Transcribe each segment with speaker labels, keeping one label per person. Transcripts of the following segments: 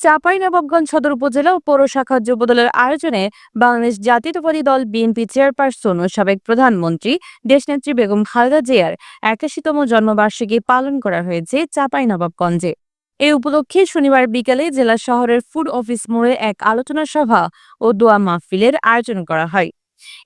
Speaker 1: চাঁপাইনবাবগঞ্জ সদর উপজেলা ও পৌর শাখা যুবদলের আয়োজনে বাংলাদেশ জাতীয়তাবাদী দল বিএনপি চেয়ারপারসন ও সাবেক প্রধানমন্ত্রী দেশনেত্রী বেগম খালেদা জিয়ার একাশিতম জন্মবার্ষিকী পালন করা হয়েছে চাঁপাইনবাবগঞ্জে। এ উপলক্ষে শনিবার বিকালে জেলা শহরের ফুড অফিস মোড়ে এক আলোচনা সভা ও দোয়া মাহফিলের আয়োজন করা হয়।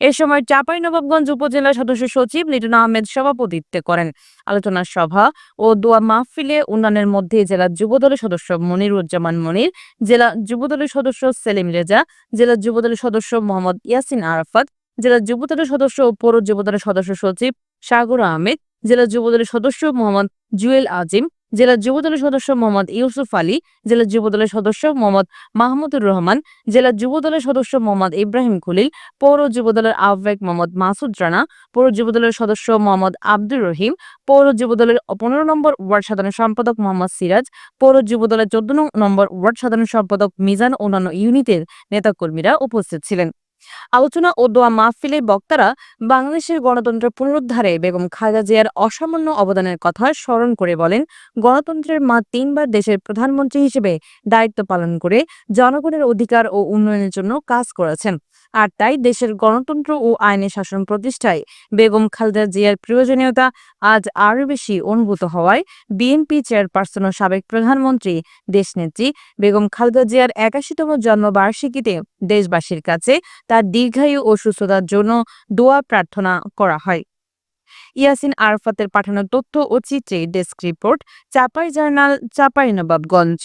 Speaker 1: এ সময় চাঁপাইনবাবগঞ্জ উপজেলা সদস্য সচিব লিটন আহমেদ সভাপতিত্ব করেন। আলোচনা সভা ও দোয়া মাহফিলে উন্নয়নের মধ্যে জেলা যুবদলের সদস্য মনিরুজ্জামান মনির, জেলা যুবদলের সদস্য সেলিম রেজা, জেলা যুবদলের সদস্য মোহাম্মদ ইয়াসিন আরাফাত, জেলা যুবদলের সদস্য ও পৌর যুবদলের সদস্য সচিব সাগর আহমেদ, জেলা যুবদলের সদস্য মোহাম্মদ জুয়েল আজিম জেলা যুবদলের সদস্য মোহাম্মদ ইউসুফ আলী জেলা যুবদলের সদস্য মোহাম্মদ মাহমুদুর রহমান জেলা যুবদলের সদস্য মোহাম্মদ ইব্রাহিম খলিল, পৌর যুবদলের আহ্বায়ক মোহাম্মদ মাসুদ রানা, পৌর যুবদলের সদস্য মোহাম্মদ আব্দুর রহিম, পৌর যুবদলের পনেরো নম্বর ওয়ার্ড সাধারণ সম্পাদক মোহাম্মদ সিরাজ, পৌর যুবদলের চোদ্দ নম্বর ওয়ার্ড সাধারণ সম্পাদক মিজান অন্যান্য ইউনিটের নেতাকর্মীরা উপস্থিত ছিলেন। আলোচনা ও দোয়া মাহফিলে বক্তারা বাংলাদেশের গণতন্ত্র পুনরুদ্ধারে বেগম খালেদা জিয়ার অসামান্য অবদানের কথা স্মরণ করে বলেন, গণতন্ত্রের মা তিনবার দেশের প্রধানমন্ত্রী হিসেবে দায়িত্ব পালন করে জনগণের অধিকার ও উন্নয়নের জন্য কাজ করেছেন। আর তাই দেশের গণতন্ত্র ও আইনের শাসন প্রতিষ্ঠায় বেগম খালেদা জিয়ার প্রয়োজনীয়তা আজ আরও বেশি অনুভূত হওয়ায় বিএনপি চেয়ারপারসন ও সাবেক প্রধানমন্ত্রী, দেশনেত্রী বেগম খালেদা জিয়ার একাশিতম জন্মবার্ষিকীতে দেশবাসীর কাছে তার দীর্ঘায়ু ও সুস্থতার জন্য দোয়া প্রার্থনা করা হয়। ইয়াসিন আরফাতের পাঠানো তথ্য ও চিত্রে desk report, Chapai journal, Chapai Nawabganj.